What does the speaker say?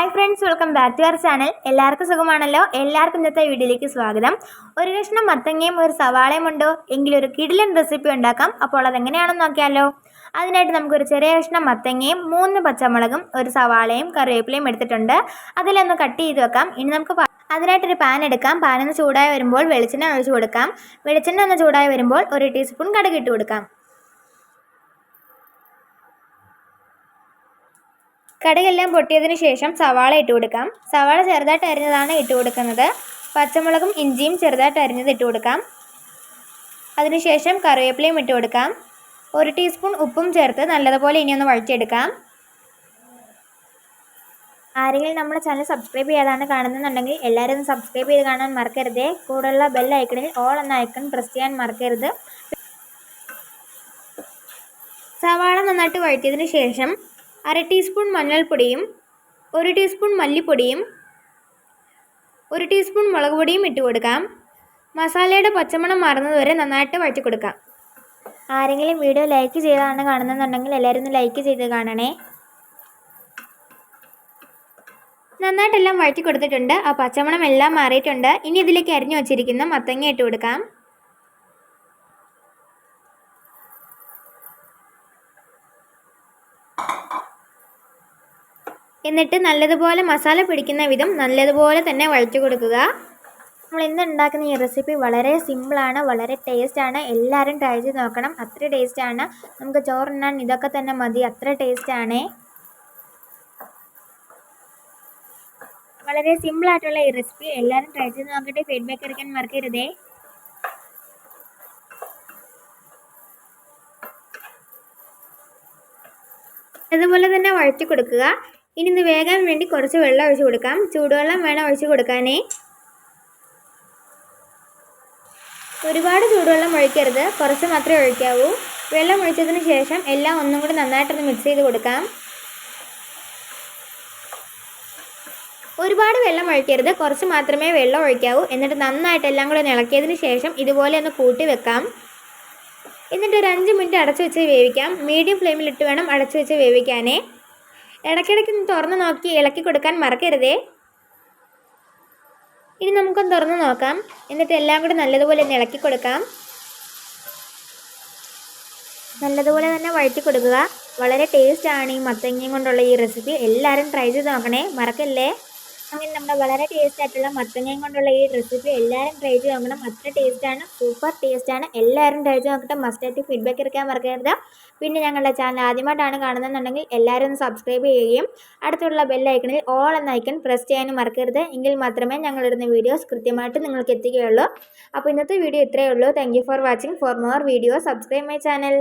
Hi friends welcome back to our channel എല്ലാവർക്കും സുഖമാണല്ലോ? എല്ലാവർക്കും ഇന്നത്തെ വീഡിയോയിലേക്ക് സ്വാഗതം. ഒരു കഷ്ണം മത്തങ്ങയും ഒരു സവാളയും ഉണ്ടോ? എങ്കിൽ ഒരു കിടിലൻ റെസിപ്പി ഉണ്ടാക്കാം. അപ്പോൾ അതെങ്ങനെയാണെന്ന് നോക്കിയാലോ. അതിനായിട്ട് നമുക്കൊരു ചെറിയ കഷ്ണം മത്തങ്ങയും മൂന്ന് പച്ചമുളകും ഒരു സവാളയും കറിവേപ്പിലയും എടുത്തിട്ടുണ്ട്. അതിലൊന്ന് കട്ട് ചെയ്ത് വെക്കാം. ഇനി നമുക്ക് അതിനായിട്ടൊരു പാൻ എടുക്കാം. പാൻ ഒന്ന് ചൂടായി വരുമ്പോൾ വെളിച്ചെണ്ണ ഒഴിച്ചു കൊടുക്കാം. വെളിച്ചെണ്ണ ഒന്ന് ചൂടായി വരുമ്പോൾ ഒരു ടീസ്പൂൺ കടുക് ഇട്ട് കൊടുക്കാം. കടുകെല്ലാം പൊട്ടിയതിന് ശേഷം സവാള ഇട്ട് കൊടുക്കാം. സവാള ചെറുതായിട്ട് അരിഞ്ഞതാണ് ഇട്ട് കൊടുക്കുന്നത്. പച്ചമുളകും ഇഞ്ചിയും ചെറുതായിട്ട് അരിഞ്ഞത് ഇട്ട് കൊടുക്കാം. അതിനുശേഷം കറിവേപ്പിലയും ഇട്ട് കൊടുക്കാം. ഒരു ടീസ്പൂൺ ഉപ്പും ചേർത്ത് നല്ലതുപോലെ ഇനി ഒന്ന് വഴറ്റിയെടുക്കാം. ആരെങ്കിലും നമ്മുടെ ചാനൽ സബ്സ്ക്രൈബ് ചെയ്യാതാണ് കാണുന്നുണ്ടെങ്കിൽ എല്ലാവരും ഒന്ന് സബ്സ്ക്രൈബ് ചെയ്ത് കാണാൻ മറക്കരുത്. കൂടെയുള്ള ബെൽ ഐക്കണിൽ ഓൾ എന്ന ഐക്കൺ പ്രസ് ചെയ്യാൻ മറക്കരുത്. സവാള നന്നായിട്ട് വഴറ്റിയതിന് ശേഷം അര ടീസ്പൂൺ മഞ്ഞൾപ്പൊടിയും ഒരു ടീസ്പൂൺ മല്ലിപ്പൊടിയും ഒരു ടീസ്പൂൺ മുളക് പൊടിയും ഇട്ട് കൊടുക്കാം. മസാലയുടെ പച്ചമണം മാറുന്നതുവരെ നന്നായിട്ട് വഴറ്റി കൊടുക്കാം. ആരെങ്കിലും വീഡിയോ ലൈക്ക് ചെയ്താണ് കാണുന്നുണ്ടെങ്കിൽ എല്ലാവരും ഒന്ന് ലൈക്ക് ചെയ്ത് കാണണേ. നന്നായിട്ടെല്ലാം വഴറ്റി കൊടുത്തിട്ടുണ്ട്. ആ പച്ചമണം എല്ലാം മാറിയിട്ടുണ്ട്. ഇനി ഇതിലേക്ക് അരിഞ്ഞു വച്ചിരിക്കുന്ന മത്തങ്ങ ഇട്ട് കൊടുക്കാം. എന്നിട്ട് നല്ലതുപോലെ മസാല പിടിക്കുന്ന വിധം നല്ലതുപോലെ തന്നെ വഴച്ചു കൊടുക്കുക. നമ്മൾ ഇന്ന് ഉണ്ടാക്കുന്ന ഈ റെസിപ്പി വളരെ സിമ്പിളാണ് വളരെ ടേസ്റ്റാണ് എല്ലാവരും ട്രൈ ചെയ്ത് നോക്കണം. അത്ര ടേസ്റ്റാണ് നമുക്ക് ചോറുണ്ണാൻ ഇതൊക്കെ തന്നെ മതി. അത്ര ടേസ്റ്റാണേ വളരെ സിമ്പിളായിട്ടുള്ള ഈ റെസിപ്പി എല്ലാവരും ട്രൈ ചെയ്ത് നോക്കട്ടെ. ഫീഡ്ബാക്ക് അറിയിക്കാൻ മറക്കരുതേ. അതുപോലെ തന്നെ വഴറ്റി കൊടുക്കുക. ഇനി ഇത് വേഗാൻ വേണ്ടി കുറച്ച് വെള്ളം ഒഴിച്ച് കൊടുക്കാം. ചൂടുവെള്ളം വേണം ഒഴിച്ച് കൊടുക്കാനേ. ഒരുപാട് ചൂടുവെള്ളം ഒഴിക്കരുത്. കുറച്ച് മാത്രമേ ഒഴിക്കാവൂ. വെള്ളം ഒഴിച്ചതിന് ശേഷം എല്ലാം ഒന്നും കൂടി നന്നായിട്ടൊന്ന് മിക്സ് ചെയ്ത് കൊടുക്കാം. ഒരുപാട് വെള്ളം ഒഴിക്കരുത്. കുറച്ച് മാത്രമേ വെള്ളം ഒഴിക്കാവൂ. എന്നിട്ട് നന്നായിട്ട് എല്ലാം കൂടി ഇളക്കിയതിന് ശേഷം ഇതുപോലെ ഒന്ന് കൂട്ടി വെക്കാം. എന്നിട്ട് ഒരു അഞ്ച് മിനിറ്റ് അടച്ചു വെച്ച് വേവിക്കാം. മീഡിയം ഫ്ലെയിമിലിട്ട് വേണം അടച്ചു വെച്ച് വേവിക്കാനേ. ഇടയ്ക്കിടയ്ക്ക് തുറന്ന് നോക്കി ഇളക്കി കൊടുക്കാൻ മറക്കരുതേ. ഇനി നമുക്കൊന്ന് തുറന്ന് നോക്കാം. എന്നിട്ട് എല്ലാം കൂടെ നല്ലതുപോലെ ഒന്ന് ഇളക്കി കൊടുക്കാം. നല്ലതുപോലെ തന്നെ വഴറ്റി കൊടുക്കുക. വളരെ ടേസ്റ്റാണ് ഈ മത്തങ്ങയും കൊണ്ടുള്ള ഈ റെസിപ്പി എല്ലാവരും ട്രൈ ചെയ്ത് നോക്കണേ. മറക്കല്ലേ? അങ്ങനെ നമ്മുടെ വളരെ ടേസ്റ്റ് ആയിട്ടുള്ള മത്തങ്ങയും കൊണ്ടുള്ള ഈ റെസിപ്പി എല്ലാവരും ട്രൈ ചെയ്ത് നോക്കണം. അത്ര ടേസ്റ്റാണ് സൂപ്പർ ടേസ്റ്റാണ് എല്ലാവരും ട്രൈ ചെയ്ത് നോക്കട്ടെ. മസ്റ്റായിട്ട് ഫീഡ്ബാക്ക് ഇറക്കാൻ മറക്കരുത്. പിന്നെ ഞങ്ങളുടെ ചാനൽ ആദ്യമായിട്ടാണ് കാണുന്നതെന്നുണ്ടെങ്കിൽ എല്ലാവരും ഒന്ന് സബ്സ്ക്രൈബ് ചെയ്യുകയും അടുത്തുള്ള ബെല്ലൈക്കണിൽ ഓൾ എന്ന ഐക്കൺ പ്രസ് ചെയ്യാനും മറക്കരുത്. എങ്കിൽ മാത്രമേ ഞങ്ങളിടുന്ന വീഡിയോസ് കൃത്യമായിട്ട് നിങ്ങൾക്ക് എത്തിക്കുകയുള്ളൂ അപ്പോൾ ഇന്നത്തെ വീഡിയോ ഇത്രയേ ഉള്ളൂ. Thank for watching for more video subscribe my channel